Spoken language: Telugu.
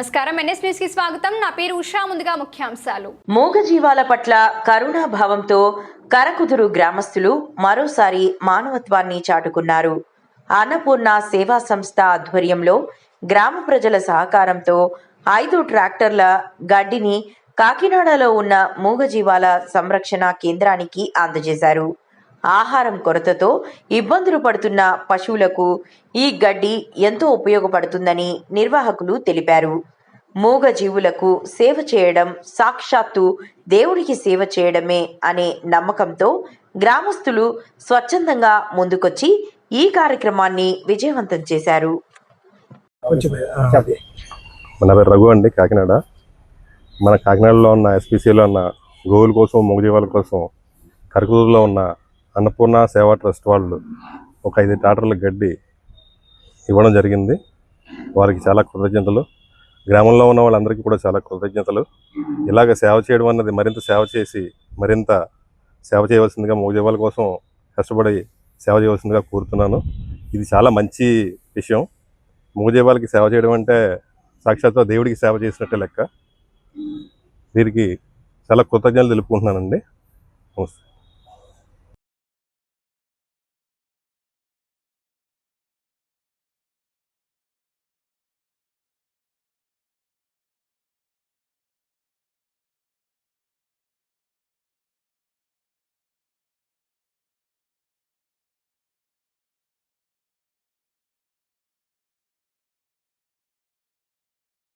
నమస్కారం. ఎన్ఎస్ న్యూస్కి స్వాగతం. నా పేరు ఉషా. ముందుగా ముఖ్యాంశాలు. మూగజీవాల పట్ల కరుణాభావంతో కరకుదురు గ్రామస్తులు మరోసారి మానవత్వాన్ని చాటుకున్నారు. అన్నపూర్ణ సేవా సంస్థ ఆధ్వర్యంలో గ్రామ ప్రజల సహకారంతో ఐదు ట్రాక్టర్ల గడ్డిని కాకినాడలో ఉన్న మూగజీవాల సంరక్షణ కేంద్రానికి అందజేశారు. ఆహారం కొరతతో ఇబ్బందులు పడుతున్న పశువులకు ఈ గడ్డి ఎంతో ఉపయోగపడుతుందని నిర్వాహకులు తెలిపారు. మూగ జీవులకు సేవ చేయడం సాక్షాత్తు దేవుడికి సేవ చేయడమే అనే నమ్మకంతో గ్రామస్తులు స్వచ్ఛందంగా ముందుకొచ్చి ఈ కార్యక్రమాన్ని విజయవంతం చేశారు. మన పేరు రఘు అండి కాకినాడ. మన కాకినాడలో ఉన్న ఎస్పీసీలో ఉన్న గోవుల కోసం మూగజీవాల కోసం కరకూరులో ఉన్న అన్నపూర్ణ సేవా ట్రస్ట్ వాళ్ళు ఒక ఐదు టాటర్ల గడ్డి ఇవ్వడం జరిగింది. వారికి చాలా కృతజ్ఞతలు. గ్రామంలో ఉన్న వాళ్ళందరికీ కూడా చాలా కృతజ్ఞతలు. ఇలాగ సేవ చేయడం అన్నది మరింత సేవ చేసి మరింత సేవ చేయవలసిందిగా మూగజీవాల కోసం కష్టపడి సేవ చేయవలసిందిగా కోరుతున్నాను. ఇది చాలా మంచి విషయం. మూగజీవాలకి సేవ చేయడం అంటే సాక్షాత్తు దేవుడికి సేవ చేసినట్టే లెక్క. వీరికి చాలా కృతజ్ఞతలు తెలుపుకుంటున్నానండి. నమస్తే.